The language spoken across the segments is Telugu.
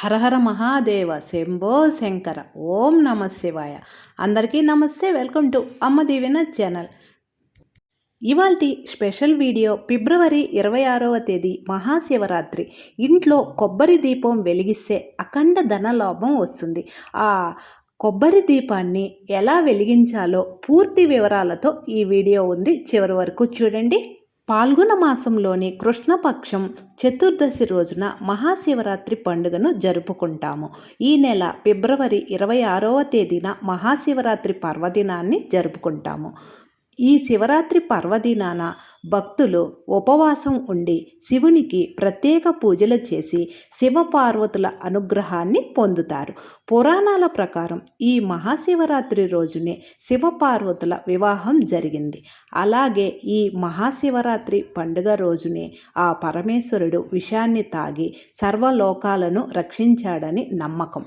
హరహర మహాదేవ శంభో శంకర. ఓం నమ శివాయ. అందరికీ నమస్తే welcome to Amma Deevena channel. ఇవాల్టి స్పెషల్ వీడియో ఫిబ్రవరి ఇరవై ఆరవ తేదీ మహాశివరాత్రి. ఇంట్లో కొబ్బరి దీపం వెలిగిస్తే అఖండ ధనలాభం వస్తుంది. ఆ కొబ్బరి దీపాన్ని ఎలా వెలిగించాలో పూర్తి వివరాలతో ఈ వీడియో ఉంది. చివరి వరకు చూడండి. పాల్గొన మాసంలోని కృష్ణపక్షం చతుర్దశి రోజున మహాశివరాత్రి పండుగను జరుపుకుంటాము. ఈ నెల ఫిబ్రవరి ఇరవై ఆరవ తేదీన మహాశివరాత్రి పర్వదినాన్ని జరుపుకుంటాము. ఈ శివరాత్రి పర్వదినాన భక్తులు ఉపవాసం ఉండి శివునికి ప్రత్యేక పూజలు చేసి శివపార్వతుల అనుగ్రహాన్ని పొందుతారు. పురాణాల ప్రకారం ఈ మహాశివరాత్రి రోజునే శివపార్వతుల వివాహం జరిగింది. అలాగే ఈ మహాశివరాత్రి పండుగ రోజునే ఆ పరమేశ్వరుడు విషాన్ని తాగి సర్వలోకాలను రక్షించాడని నమ్మకం.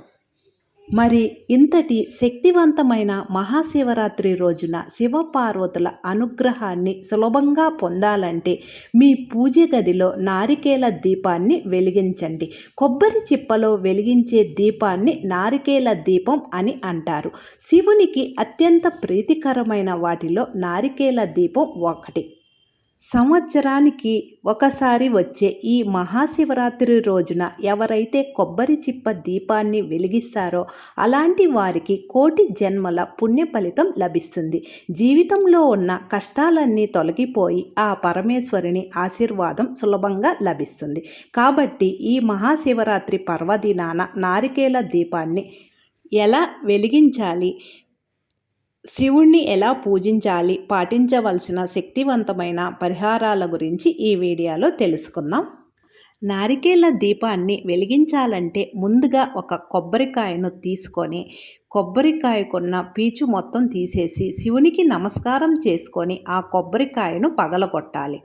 మరి ఇంతటి శక్తివంతమైన మహాశివరాత్రి రోజున శివపార్వతుల అనుగ్రహాన్ని సులభంగా పొందాలంటే మీ పూజ గదిలో నారికేల దీపాన్ని వెలిగించండి. కొబ్బరి చిప్పలో వెలిగించే దీపాన్ని నారికేల దీపం అని అంటారు. శివునికి అత్యంత ప్రీతికరమైన వాటిలో నారికేల దీపం ఒకటి. సంవత్సరానికి ఒకసారి వచ్చే ఈ మహాశివరాత్రి రోజున ఎవరైతే కొబ్బరి చిప్ప దీపాన్ని వెలిగిస్తారో అలాంటి వారికి కోటి జన్మల పుణ్య ఫలితం లభిస్తుంది. జీవితంలో ఉన్న కష్టాలన్నీ తొలగిపోయి ఆ పరమేశ్వరుని ఆశీర్వాదం సులభంగా లభిస్తుంది. కాబట్టి ఈ మహాశివరాత్రి పర్వదినాన నారికేల దీపాన్ని ఎలా వెలిగించాలి? శివుణ్ణి ఎలా పూజించాలి పాటించవలసిన శక్తివంతమైన పరిహారాల గురించి ఈ వీడియోలో తెలుసుకుందాం. నారికేళ్ళ దీపాన్ని వెలిగించాలంటే ముందుగా ఒక కొబ్బరికాయను తీసుకొని కొబ్బరికాయకున్న పీచు మొత్తం తీసేసి శివునికి నమస్కారం చేసుకొని ఆ కొబ్బరికాయను పగలగొట్టాలి.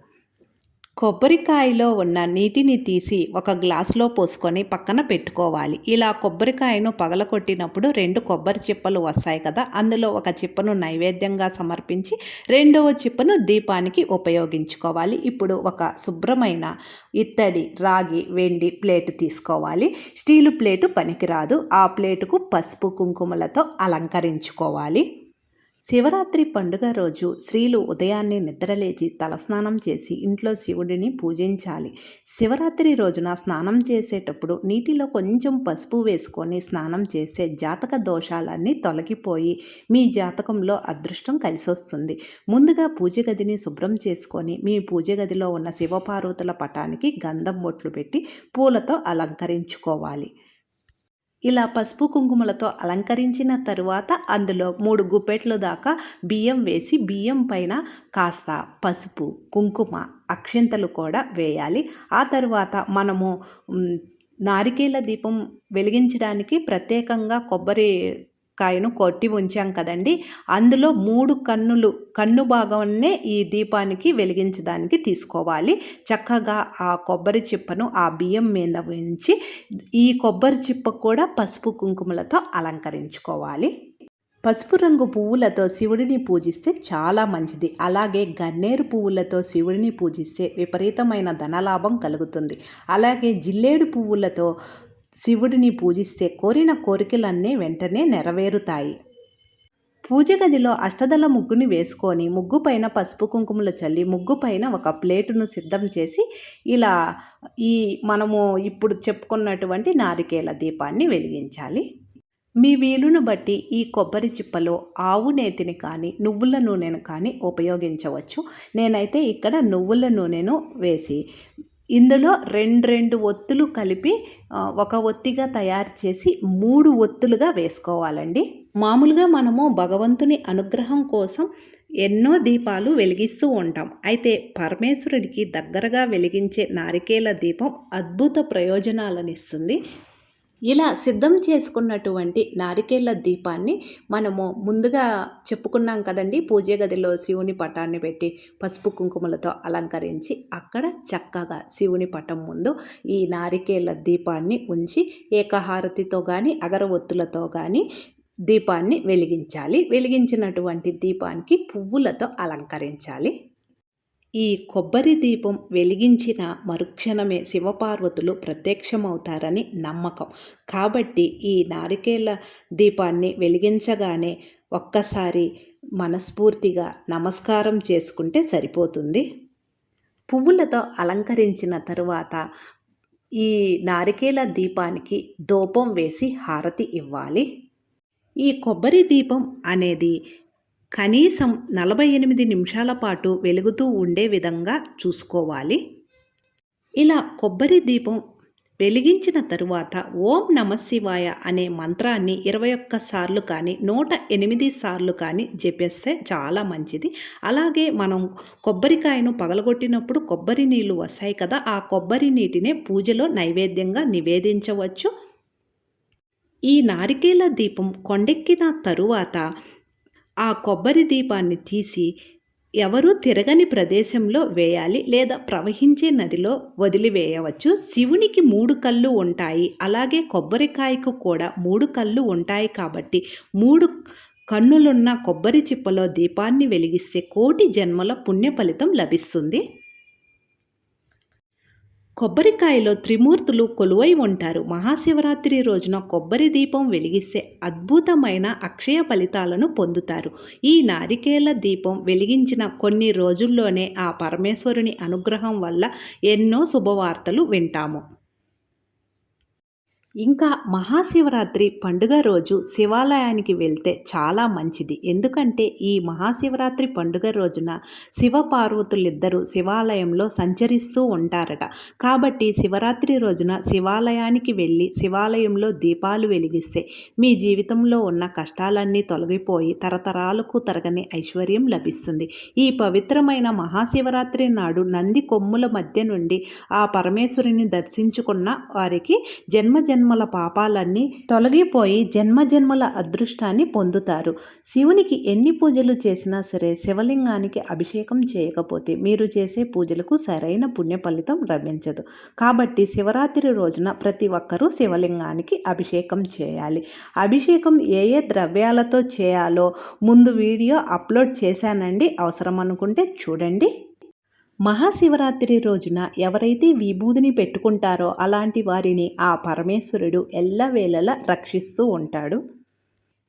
కొబ్బరికాయలో ఉన్న నీటిని తీసి ఒక గ్లాసులో పోసుకొని పక్కన పెట్టుకోవాలి. ఇలా కొబ్బరికాయను పగలకొట్టినప్పుడు రెండు కొబ్బరి చిప్పలు వస్తాయి కదా అందులో ఒక చిప్పను నైవేద్యంగా సమర్పించి రెండవ చిప్పను దీపానికి ఉపయోగించుకోవాలి. ఇప్పుడు ఒక శుభ్రమైన ఇత్తడి రాగి వెండి ప్లేట్ తీసుకోవాలి. స్టీలు ప్లేటు పనికిరాదు. ఆ ప్లేటుకు పసుపు కుంకుమలతో అలంకరించుకోవాలి. శివరాత్రి పండుగ రోజు స్త్రీలు ఉదయాన్నే నిద్రలేచి తలస్నానం చేసి ఇంట్లో శివుడిని పూజించాలి. శివరాత్రి రోజున స్నానం చేసేటప్పుడు నీటిలో కొంచెం పసుపు వేసుకొని స్నానం చేస్తే జాతక దోషాలన్నీ తొలగిపోయి మీ జాతకంలో అదృష్టం కలిసొస్తుంది. ముందుగా పూజ గదిని శుభ్రం చేసుకొని మీ పూజ గదిలో ఉన్న శివపార్వతుల పటానికి గంధం బొట్లు పెట్టి పూలతో అలంకరించుకోవాలి. ఇలా పసుపు కుంకుమలతో అలంకరించిన తరువాత అందులో మూడు గుప్పెట్లు దాకా బియ్యం వేసి బియ్యం పైన కాస్త పసుపు కుంకుమ అక్షింతలు కూడా వేయాలి. ఆ తరువాత మనము నారికేల దీపం వెలిగించడానికి ప్రత్యేకంగా కొబ్బరి కాయను కొట్టి ఉంచాం కదండి. అందులో మూడు కన్నులు కన్ను భాగాన్నే ఈ దీపానికి వెలిగించడానికి తీసుకోవాలి. చక్కగా ఆ కొబ్బరి చిప్పను ఆ బియ్యం మీద ఉంచి ఈ కొబ్బరి చిప్ప కూడా పసుపు కుంకుమలతో అలంకరించుకోవాలి. పసుపు రంగు పువ్వులతో శివుడిని పూజిస్తే చాలా మంచిది. అలాగే గన్నేరు పువ్వులతో శివుడిని పూజిస్తే విపరీతమైన ధనలాభం కలుగుతుంది. అలాగే జిల్లేడు పువ్వులతో శివుడిని పూజిస్తే కోరిన కోరికలన్నీ వెంటనే నెరవేరుతాయి. పూజ గదిలో అష్టదళ ముగ్గుని వేసుకొని ముగ్గు పైన పసుపు కుంకుమలు చల్లి ముగ్గు పైన ఒక ప్లేటును సిద్ధం చేసి ఇలా ఈ మనము ఇప్పుడు చెప్పుకున్నటువంటి నారికేల దీపాన్ని వెలిగించాలి. మీ వీలును బట్టి ఈ కొబ్బరి చిప్పలో ఆవు నేతిని కానీ నువ్వుల నూనెను కానీ ఉపయోగించవచ్చు. నేనైతే ఇక్కడ నువ్వుల నూనెను వేసి ఇందులో రెండు రెండు ఒత్తులు కలిపి ఒక ఒత్తిగా తయారు చేసి మూడు ఒత్తులుగా వేసుకోవాలండి. మామూలుగా మనము భగవంతుని అనుగ్రహం కోసం ఎన్నో దీపాలు వెలిగిస్తూ ఉంటాం. అయితే పరమేశ్వరుడికి దగ్గరగా వెలిగించే నారికేల దీపం అద్భుత ప్రయోజనాలను ఇస్తుంది ఇలా సిద్ధం చేసుకున్నటువంటి నారికేళ్ళ దీపాన్ని మనము ముందుగా చెప్పుకున్నాం కదండి. పూజ గదిలో శివుని పటాన్ని పెట్టి పసుపు కుంకుమలతో అలంకరించి అక్కడ చక్కగా శివుని పటం ముందు ఈ నారికేళ్ళ దీపాన్ని ఉంచి ఏకహారతితో కానీ అగరవత్తులతో కానీ దీపాన్ని వెలిగించాలి. వెలిగించినటువంటి దీపానికి పువ్వులతో అలంకరించాలి. ఈ కొబ్బరి దీపం వెలిగించిన మరుక్షణమే శివపార్వతులు ప్రత్యక్షమవుతారని నమ్మకం. కాబట్టి ఈ నారికేల దీపాన్ని వెలిగించగానే ఒక్కసారి మనస్ఫూర్తిగా నమస్కారం చేసుకుంటే సరిపోతుంది. పువ్వులతో అలంకరించిన తరువాత ఈ నారికేల దీపానికి దూపం వేసి హారతి ఇవ్వాలి. ఈ కొబ్బరి దీపం అనేది కనీసం నలభై ఎనిమిది నిమిషాల పాటు వెలుగుతూ ఉండే విధంగా చూసుకోవాలి. ఇలా కొబ్బరి దీపం వెలిగించిన తరువాత ఓం నమ శివాయ అనే మంత్రాన్ని ఇరవై ఒక్క సార్లు కానీ నూట ఎనిమిది సార్లు కానీ జపిస్తే చాలా మంచిది. అలాగే మనం కొబ్బరికాయను పగలగొట్టినప్పుడు కొబ్బరి నీళ్ళు వస్తాయి కదా ఆ కొబ్బరి నీటినే పూజలో నైవేద్యంగా నివేదించవచ్చు. ఈ నారికేల దీపం కొండెక్కిన తరువాత ఆ కొబ్బరి దీపాన్ని తీసి ఎవరూ తిరగని ప్రదేశంలో వేయాలి లేదా ప్రవహించే నదిలో వదిలివేయవచ్చు. శివునికి మూడు కళ్ళు ఉంటాయి. అలాగే కొబ్బరికాయకు కూడా మూడు కళ్ళు ఉంటాయి కాబట్టి మూడు కన్నులున్న కొబ్బరి చిప్పలో దీపాన్ని వెలిగిస్తే కోటి జన్మల పుణ్య ఫలితం లభిస్తుంది. కొబ్బరికాయలో త్రిమూర్తులు కొలువై ఉంటారు. మహాశివరాత్రి రోజున కొబ్బరి దీపం వెలిగిస్తే అద్భుతమైన అక్షయ ఫలితాలను పొందుతారు. ఈ నారికేల దీపం వెలిగించిన కొన్ని రోజుల్లోనే ఆ పరమేశ్వరుని అనుగ్రహం వల్ల ఎన్నో శుభవార్తలు వింటాము. ఇంకా మహాశివరాత్రి పండుగ రోజు శివాలయానికి వెళ్తే చాలా మంచిది. ఎందుకంటే ఈ మహాశివరాత్రి పండుగ రోజున శివ పార్వతులిద్దరూ శివాలయంలో సంచరిస్తూ ఉంటారట. కాబట్టి శివరాత్రి రోజున శివాలయానికి వెళ్ళి శివాలయంలో దీపాలు వెలిగిస్తే మీ జీవితంలో ఉన్న కష్టాలన్నీ తొలగిపోయి తరతరాలకు తరగని ఐశ్వర్యం లభిస్తుంది. ఈ పవిత్రమైన మహాశివరాత్రి నాడు నంది కొమ్ముల మధ్య నుండి ఆ పరమేశ్వరుని దర్శించుకున్న వారికి జన్మ జన్మల పాపాలన్నీ తొలగిపోయి జన్మజన్మల అదృష్టాన్ని పొందుతారు. శివునికి ఎన్ని పూజలు చేసినా సరే శివలింగానికి అభిషేకం చేయకపోతే మీరు చేసే పూజలకు సరైన పుణ్య ఫలితం లభించదు. కాబట్టి శివరాత్రి రోజున ప్రతి ఒక్కరూ శివలింగానికి అభిషేకం చేయాలి. అభిషేకం ఏ ఏ ద్రవ్యాలతో చేయాలో ముందు వీడియో అప్లోడ్ చేశానండి. అవసరం అనుకుంటే చూడండి. మహాశివరాత్రి రోజున ఎవరైతే విభూదిని పెట్టుకుంటారో అలాంటి వారిని ఆ పరమేశ్వరుడు ఎల్లవేళలా రక్షిస్తూ ఉంటాడు.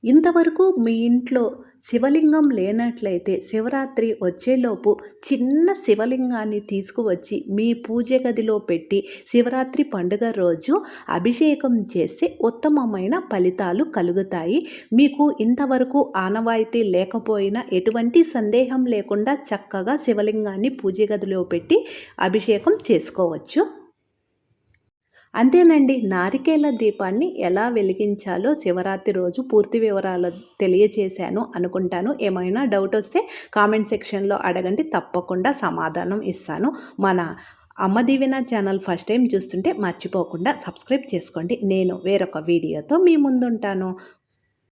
ఇంతవరకు మీ ఇంట్లో శివలింగం లేనట్లయితే శివరాత్రి వచ్చేలోపు చిన్న శివలింగాన్ని తీసుకువచ్చి మీ పూజ గదిలో పెట్టి శివరాత్రి పండుగ రోజు అభిషేకం చేస్తే ఉత్తమమైన ఫలితాలు కలుగుతాయి. మీకు ఇంతవరకు ఆనవాయితీ లేకపోయినా ఎటువంటి సందేహం లేకుండా చక్కగా శివలింగాన్ని పూజ గదిలో పెట్టి అభిషేకం చేసుకోవచ్చు. అంతేనండి. నారికేల దీపాన్ని ఎలా వెలిగించాలో శివరాత్రి రోజు పూర్తి వివరాలు తెలియచేశాను అనుకుంటాను. ఏమైనా డౌట్ వస్తే కామెంట్ సెక్షన్లో అడగండి. తప్పకుండా సమాధానం ఇస్తాను. మన అమ్మ దీవెన ఛానల్ ఫస్ట్ టైం చూస్తుంటే మర్చిపోకుండా సబ్స్క్రైబ్ చేసుకోండి. నేను వేరొక వీడియోతో మీ ముందుంటాను.